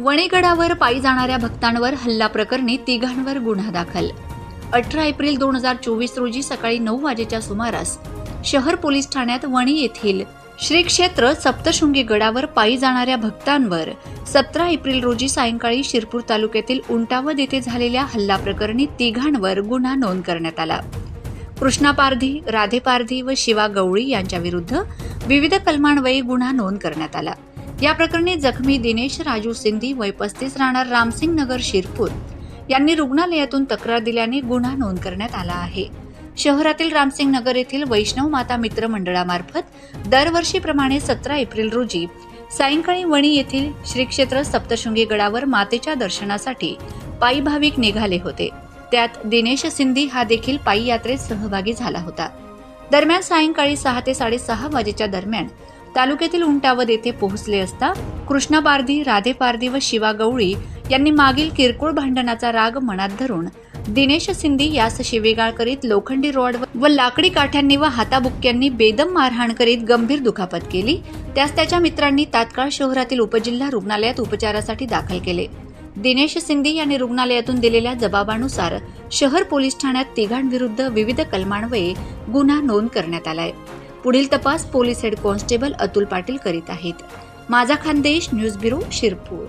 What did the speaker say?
वणीगडावर पायी जाणाऱ्या भक्तांवर हल्ला प्रकरणी तिघांवर गुन्हा दाखल. अठरा एप्रिल दोन हजार चोवीस रोजी सकाळी नऊ वाजेच्या सुमारास शहर पोलीस ठाण्यात वणी येथील श्री क्षेत्र सप्तशृंगी गडावर पायी जाणाऱ्या भक्तांवर सतरा एप्रिल रोजी सायंकाळी शिरपूर तालुक्यातील उंटावद येथे झालेल्या हल्ला प्रकरणी तिघांवर गुन्हा नोंद करण्यात आला. कृष्णा पारधी राधे पारधी व शिवा गवळी यांच्याविरुद्ध विविध कलमान्वयी गुन्हा नोंद करण्यात आला. या प्रकरणी जखमी दिनेश राजू सिंधी वय पस्तीस राहणार रामसिंग नगर शिरपूर. यांनी रुग्णालयातून तक्रार दिल्याने गुन्हा नोंद करण्यात आला आहे. शहरातील रामसिंग नगर येथील वैष्णव माता मित्र मंडळामार्फत दरवर्षीप्रमाणे सतरा एप्रिल रोजी सायंकाळी वणी येथील श्री क्षेत्र सप्तशृंगी गडावर मातेच्या दर्शनासाठी पायी भाविक निघाले होते. त्यात दिनेश सिंधी हा देखील पायी यात्रेत सहभागी झाला होता. दरम्यान सायंकाळी सहा ते साडेसहा वाजेच्या दरम्यान तालुक्यातील उंटावद येथे पोहोचले असता कृष्णा पारधी राधे पारधी व शिवा गवळी यांनी मागील किरकोळ भांडणाचा राग मनात धरून दिनेश सिंधी यास शिवेगाळ करीत लोखंडी रॉड व लाकडी काठ्यांनी व हाताबुक्क्यांनी बेदम मारहाण करीत गंभीर दुखापत केली. त्यास त्याच्या मित्रांनी तात्काळ शहरातील उपजिल्हा रुग्णालयात उपचारासाठी दाखल केले. दिनेश सिंधी यांनी रुग्णालयातून दिलेल्या जबाबानुसार शहर पोलीस ठाण्यात तिघांविरुद्ध विविध कलमान्वये गुन्हा नोंद करण्यात आलाय. पुढील तपास police head constable Atul Patil करीत आहेत. माझा खानदेश न्यूज ब्युरो शिरपूर.